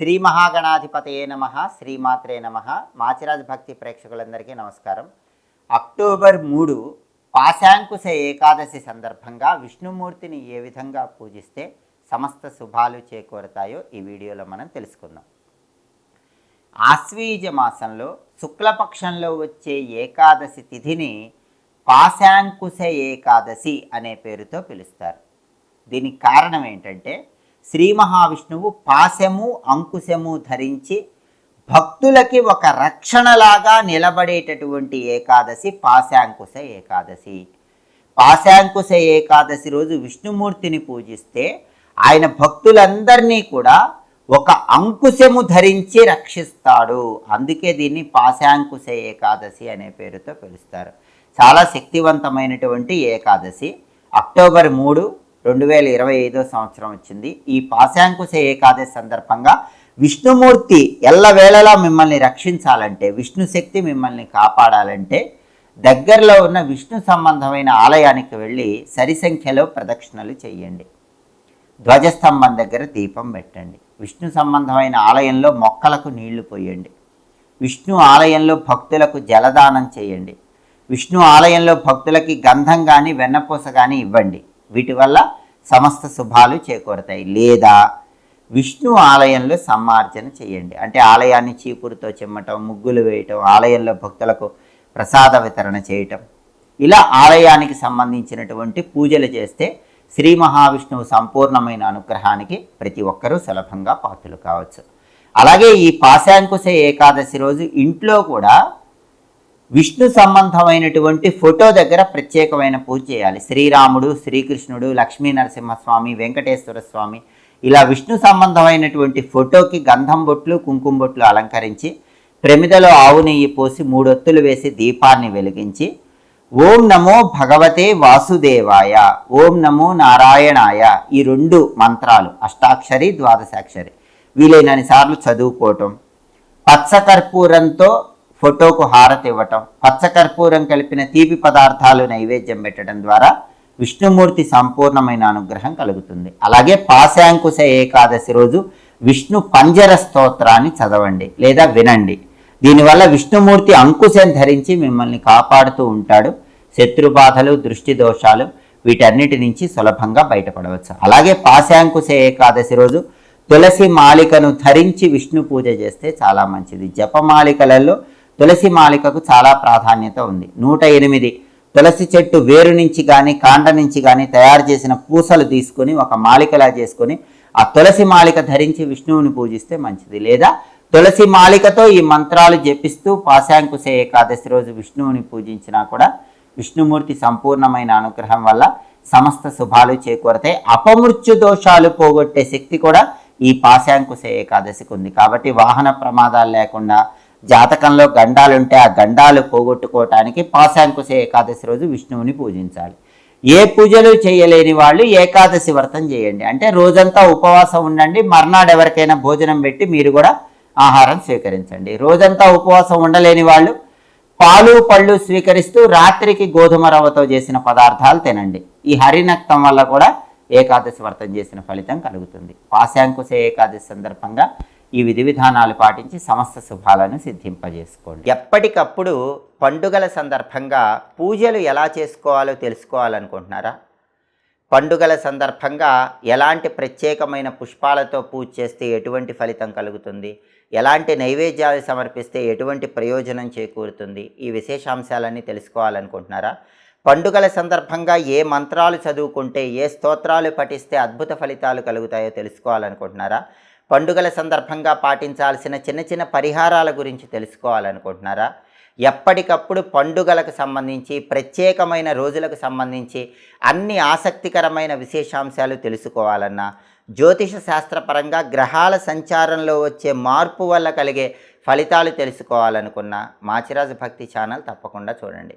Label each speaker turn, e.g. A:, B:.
A: శ్రీ మహాగణాధిపతయే నమ శ్రీమాత్రే నమ. మాచిరాజ్ భక్తి ప్రేక్షకులందరికీ నమస్కారం. అక్టోబర్ మూడు పాశాంకుశ ఏకాదశి సందర్భంగా విష్ణుమూర్తిని ఏ విధంగా పూజిస్తే సమస్త శుభాలు చేకూరతాయో ఈ వీడియోలో మనం తెలుసుకుందాం. ఆశ్వీజ మాసంలో శుక్లపక్షంలో వచ్చే ఏకాదశి తిథిని పాశాంకుశ ఏకాదశి అనే పేరుతో పిలుస్తారు. దీనికి కారణం ఏంటంటే శ్రీ మహావిష్ణువు పాశము అంకుశము ధరించి భక్తులకి ఒక రక్షణలాగా నిలబడేటటువంటి ఏకాదశి పాశాంకుశ ఏకాదశి. పాశాంకుశ ఏకాదశి రోజు విష్ణుమూర్తిని పూజిస్తే ఆయన భక్తులందరినీ కూడా ఒక అంకుశము ధరించి రక్షిస్తాడు. అందుకే దీన్ని పాశాంకుశ ఏకాదశి అనే పేరుతో పిలుస్తారు. చాలా శక్తివంతమైనటువంటి ఏకాదశి. అక్టోబర్ మూడు రెండు వేల ఇరవై ఐదో సంవత్సరం వచ్చింది. ఈ పాశాంకుశ ఏకాదశి సందర్భంగా విష్ణుమూర్తి ఎల్లవేళలా మిమ్మల్ని రక్షించాలంటే విష్ణు శక్తి మిమ్మల్ని కాపాడాలంటే దగ్గరలో ఉన్న విష్ణు సంబంధమైన ఆలయానికి వెళ్ళి సరి సంఖ్యలో ప్రదక్షిణలు చేయండి. ధ్వజస్తంభం దగ్గర దీపం పెట్టండి. విష్ణు సంబంధమైన ఆలయంలో మొక్కలకు నీళ్ళు పోయండి. విష్ణు ఆలయంలో భక్తులకు జలదానం చేయండి. విష్ణు ఆలయంలో భక్తులకి గంధం కానీ వెన్నపూస కానీ ఇవ్వండి. వీటి వల్ల సమస్త శుభాలు చేకూరతాయి. లేదా విష్ణు ఆలయంలో సమ్మార్జన చేయండి. అంటే ఆలయాన్ని చీపురుతో చిమ్మటం ముగ్గులు వేయటం ఆలయంలో భక్తులకు ప్రసాద వితరణ చేయటం. ఇలా ఆలయానికి సంబంధించినటువంటి పూజలు చేస్తే శ్రీ మహావిష్ణువు సంపూర్ణమైన అనుగ్రహానికి ప్రతి ఒక్కరూ సులభంగా పాత్రలు కావచ్చు. అలాగే ఈ పాశాంకుశ ఏకాదశి రోజు ఇంట్లో కూడా విష్ణు సంబంధమైనటువంటి ఫోటో దగ్గర ప్రత్యేకమైన పూజ చేయాలి. శ్రీరాముడు శ్రీకృష్ణుడు లక్ష్మీ నరసింహస్వామి వెంకటేశ్వర స్వామి ఇలా విష్ణు సంబంధమైనటువంటి ఫోటోకి గంధం బొట్లు కుంకుమ బొట్లు అలంకరించి ప్రమిదలో ఆవు నెయ్యి పోసి మూడొత్తులు వేసి దీపాన్ని వెలిగించి ఓం నమో భగవతే వాసుదేవాయ ఓం నమో నారాయణాయ ఈ రెండు మంత్రాలు అష్టాక్షరి ద్వాదశాక్షరి వీలైనన్ని సార్లు చదువుకోవటం. పచ్చకర్పూరంతో ఫోటోకు హారతి ఇవ్వటం పచ్చకర్పూరం కలిపిన తీపి పదార్థాలు నైవేద్యం పెట్టడం ద్వారా విష్ణుమూర్తి సంపూర్ణమైన అనుగ్రహం కలుగుతుంది. అలాగే పాశాంకుశ ఏకాదశి రోజు విష్ణు పంజర స్తోత్రాన్ని చదవండి లేదా వినండి. దీనివల్ల విష్ణుమూర్తి అంకుశం ధరించి మిమ్మల్ని కాపాడుతూ ఉంటాడు. శత్రుబాధలు దృష్టి దోషాలు వీటన్నిటి నుంచి సులభంగా బయటపడవచ్చు. అలాగే పాశాంకుశ ఏకాదశి రోజు తులసి మాలికను ధరించి విష్ణు పూజ చేస్తే చాలా మంచిది. జపమాలికలలో తులసి మాలికకు చాలా ప్రాధాన్యత ఉంది. నూట ఎనిమిది తులసి చెట్టు వేరు నుంచి కానీ కాండ నుంచి కానీ తయారు చేసిన పూసలు తీసుకొని ఒక మాలికలా చేసుకొని ఆ తులసి మాలిక ధరించి విష్ణువుని పూజిస్తే మంచిది. లేదా తులసి మాలికతో ఈ మంత్రాలు జపిస్తూ పాశాంకుశ ఏకాదశి రోజు విష్ణువుని పూజించినా కూడా విష్ణుమూర్తి సంపూర్ణమైన అనుగ్రహం వల్ల సమస్త శుభాలు చేకూరతాయి. అపమృత్యు దోషాలు పోగొట్టే శక్తి కూడా ఈ పాశాంకుశ ఏకాదశికి ఉంది. కాబట్టి వాహన ప్రమాదాలు లేకుండా జాతకంలో గండాలుంటే ఆ గండాలు పోగొట్టుకోవటానికి పాశాంకుశ ఏకాదశి రోజు విష్ణువుని పూజించాలి. ఏ పూజలు చేయలేని వాళ్ళు ఏకాదశి వ్రతం చేయండి. అంటే రోజంతా ఉపవాసం ఉండండి. మర్నాడు ఎవరికైనా భోజనం పెట్టి మీరు కూడా ఆహారం స్వీకరించండి. రోజంతా ఉపవాసం ఉండలేని వాళ్ళు పాలు పళ్ళు స్వీకరిస్తూ రాత్రికి గోధుమ రవ్వతో చేసిన పదార్థాలు తినండి. ఈ హరినక్తం వల్ల కూడా ఏకాదశి వ్రతం చేసిన ఫలితం కలుగుతుంది. పాశాంకుశ ఏకాదశి సందర్భంగా ఈ విధి విధానాలు పాటించి సమస్త శుభాలను సిద్ధింపజేసుకోండి. ఎప్పటికప్పుడు పండుగల సందర్భంగా పూజలు ఎలా చేసుకోవాలో తెలుసుకోవాలనుకుంటున్నారా? పండుగల సందర్భంగా ఎలాంటి ప్రత్యేకమైన పుష్పాలతో పూజ చేస్తే ఎటువంటి ఫలితం కలుగుతుంది? ఎలాంటి నైవేద్యాలు సమర్పిస్తే ఎటువంటి ప్రయోజనం చేకూరుతుంది? ఈ విశేషాంశాలన్నీ తెలుసుకోవాలనుకుంటున్నారా? పండుగల సందర్భంగా ఏ మంత్రాలు చదువుకుంటే ఏ స్తోత్రాలు పఠిస్తే అద్భుత ఫలితాలు కలుగుతాయో తెలుసుకోవాలనుకుంటున్నారా? పండుగల సందర్భంగా పాటించాల్సిన చిన్న చిన్న పరిహారాల గురించి తెలుసుకోవాలనుకుంటున్నారా? ఎప్పటికప్పుడు పండుగలకు సంబంధించి ప్రత్యేకమైన రోజులకు సంబంధించి అన్ని ఆసక్తికరమైన విశేషాంశాలు తెలుసుకోవాలన్నా జ్యోతిష శాస్త్రపరంగా గ్రహాల సంచారంలో వచ్చే మార్పు వల్ల కలిగే ఫలితాలు తెలుసుకోవాలనుకున్న మాచిరాజు భక్తి ఛానల్ తప్పకుండా చూడండి.